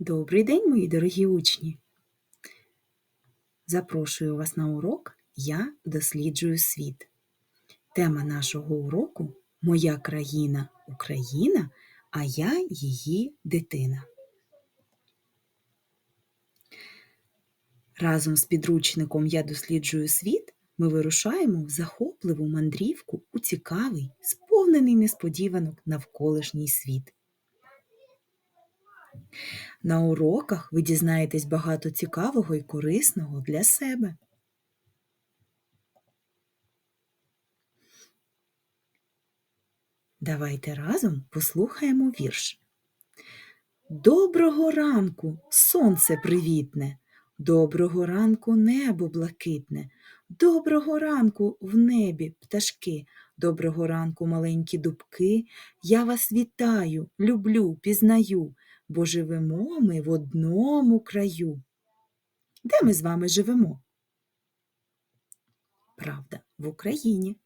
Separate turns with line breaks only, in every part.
Добрий день, мої дорогі учні! Запрошую вас на урок Я досліджую світ. Тема нашого уроку Моя країна Україна, а я її дитина. Разом з підручником Я досліджую світ ми вирушаємо в захопливу мандрівку у цікавий, сповнений несподіванок навколишній світ. На уроках ви дізнаєтесь багато цікавого і корисного для себе. Давайте разом послухаємо вірш. Доброго ранку, сонце привітне, доброго ранку небо блакитне, доброго ранку в небі пташки, доброго ранку маленькі дубки. Я вас вітаю, люблю, пізнаю бо живемо ми в одному краю. Де ми з вами живемо? Правда, в Україні.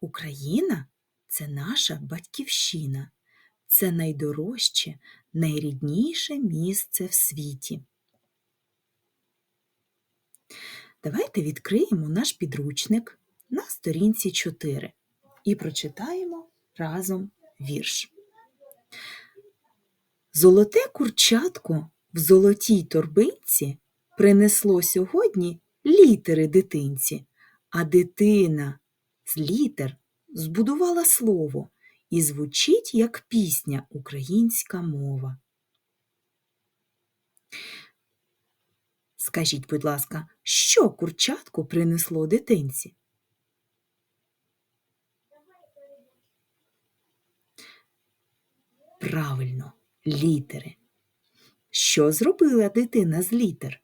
Україна це наша батьківщина, це найдорожче, найрідніше місце в світі. Давайте відкриємо наш підручник на сторінці 4 і прочитаємо разом вірш. Золоте курчатко в золотій торбинці принесло сьогодні літери дитинці, а дитина з літер збудувала слово і звучить як пісня українська мова. Скажіть, будь ласка, що курчатко принесло дитинці? Правильно літери. Що зробила дитина з літер?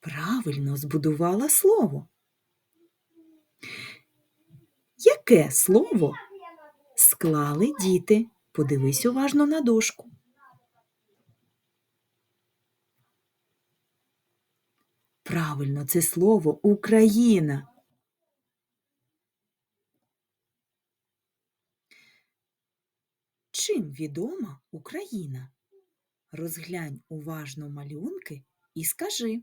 Правильно збудувала слово. Яке слово склали діти? Подивись уважно на дошку. Правильно, це слово Україна. Чим відома Україна? Розглянь уважно малюнки і скажи.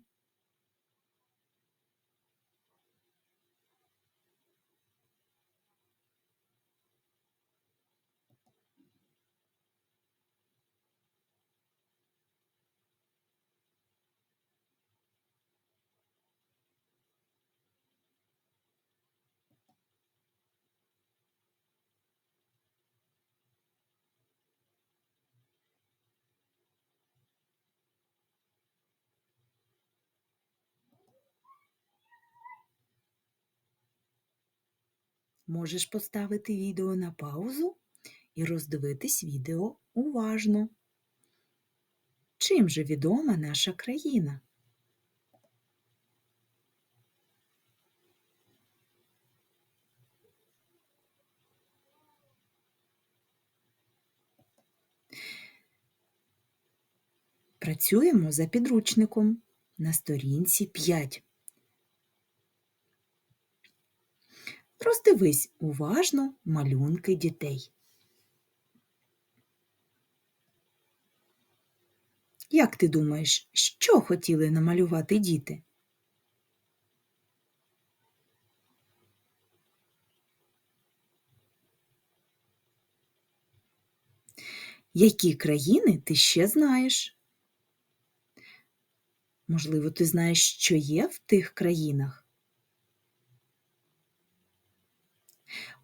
Можеш поставити відео на паузу і роздивитись відео уважно. Чим же відома наша країна? Працюємо за підручником на сторінці 5. Роздивись уважно малюнки дітей. Як ти думаєш, що хотіли намалювати діти? Які країни ти ще знаєш? Можливо, ти знаєш, що є в тих країнах?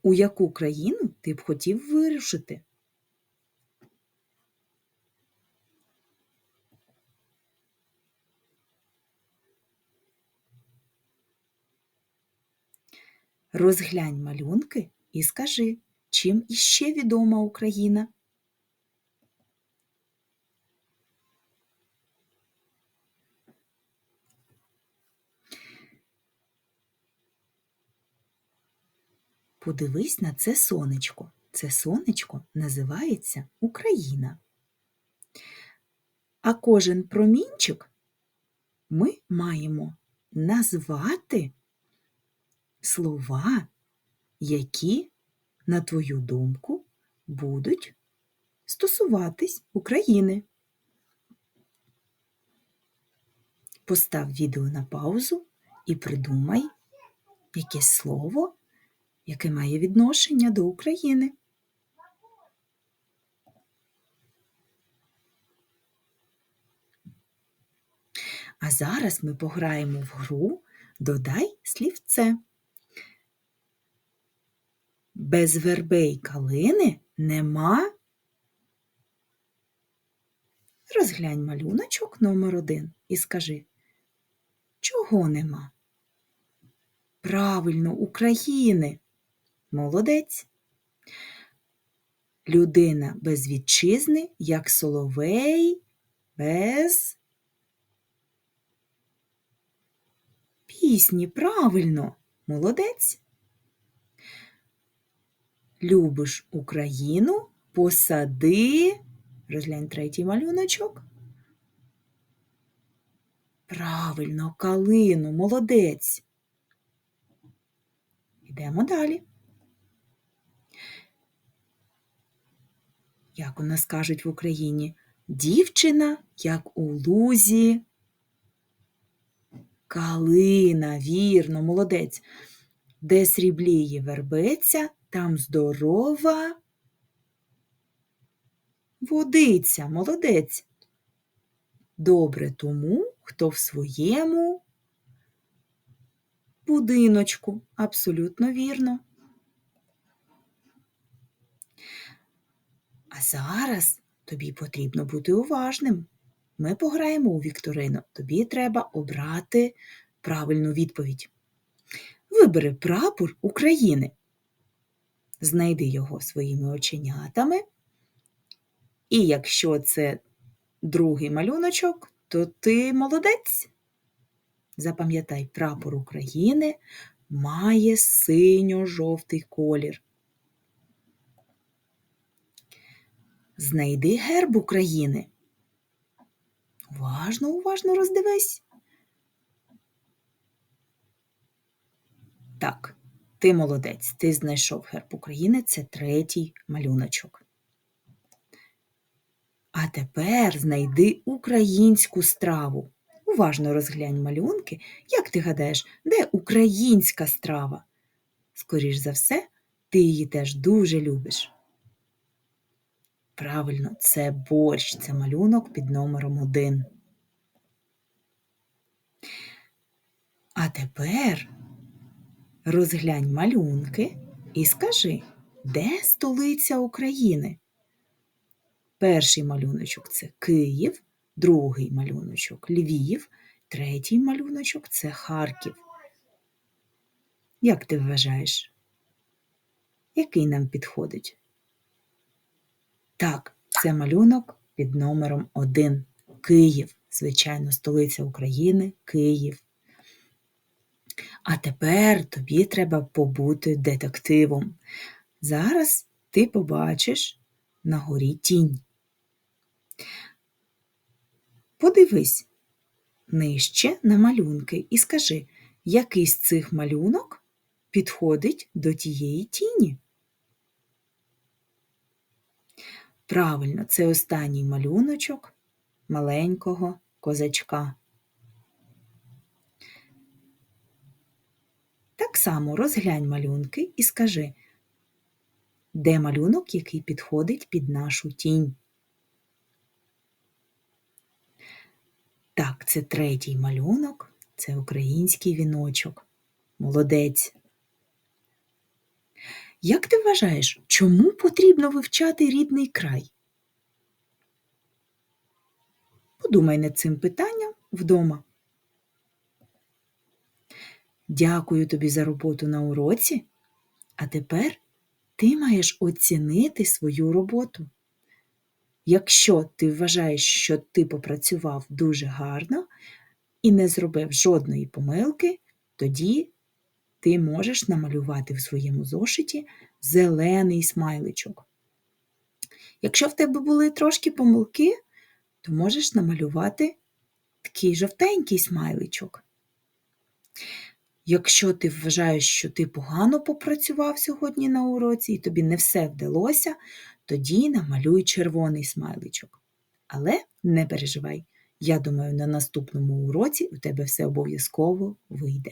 У яку країну ти б хотів вирушити? Розглянь малюнки і скажи, чим іще відома Україна? Подивись на це сонечко. Це сонечко називається Україна. А кожен промінчик ми маємо назвати слова, які, на твою думку, будуть стосуватись України. Постав відео на паузу і придумай якесь слово, яке має відношення до України. А зараз ми пограємо в гру Додай слівце. Без верби й калини нема. Розглянь малюночок номер один і скажи, чого нема? Правильно, України. Молодець. Людина без вітчизни, як соловей, без пісні. Правильно, молодець. Любиш Україну, посади. Розглянь третій малюночок. Правильно, калину, молодець. Йдемо далі. Як у нас кажуть в Україні, дівчина, як у лузі. Калина, вірно, молодець. Де срібліє вербиця, там здорова водиця, молодець. Добре тому, хто в своєму будиночку. Абсолютно вірно. А зараз тобі потрібно бути уважним. Ми пограємо у Вікторину. Тобі треба обрати правильну відповідь. Вибери прапор України. Знайди його своїми оченятами. І якщо це другий малюночок, то ти молодець. Запам'ятай, прапор України має синьо-жовтий колір. Знайди герб України. Уважно, уважно роздивись. Так, ти молодець, ти знайшов герб України, це третій малюночок. А тепер знайди українську страву. Уважно розглянь малюнки. Як ти гадаєш, де українська страва? Скоріш за все, ти її теж дуже любиш. Правильно, це борщ, це малюнок під номером один. А тепер розглянь малюнки і скажи, де столиця України? Перший малюночок це Київ, другий малюночок Львів, третій малюночок це Харків. Як ти вважаєш? Який нам підходить? Так, це малюнок під номером 1. Київ, звичайно, столиця України, Київ. А тепер тобі треба побути детективом. Зараз ти побачиш на горі тінь. Подивись нижче на малюнки і скажи, який з цих малюнок підходить до тієї тіні. Правильно, це останній малюночок маленького козачка. Так само розглянь малюнки і скажи, де малюнок, який підходить під нашу тінь. Так, це третій малюнок, це український віночок. Молодець. Як ти вважаєш, чому потрібно вивчати рідний край? Подумай над цим питанням вдома. Дякую тобі за роботу на уроці, а тепер ти маєш оцінити свою роботу. Якщо ти вважаєш, що ти попрацював дуже гарно і не зробив жодної помилки, тоді ти можеш намалювати в своєму зошиті зелений смайличок. Якщо в тебе були трошки помилки, то можеш намалювати такий жовтенький смайличок. Якщо ти вважаєш, що ти погано попрацював сьогодні на уроці і тобі не все вдалося, тоді намалюй червоний смайличок. Але не переживай, я думаю, на наступному уроці у тебе все обов'язково вийде.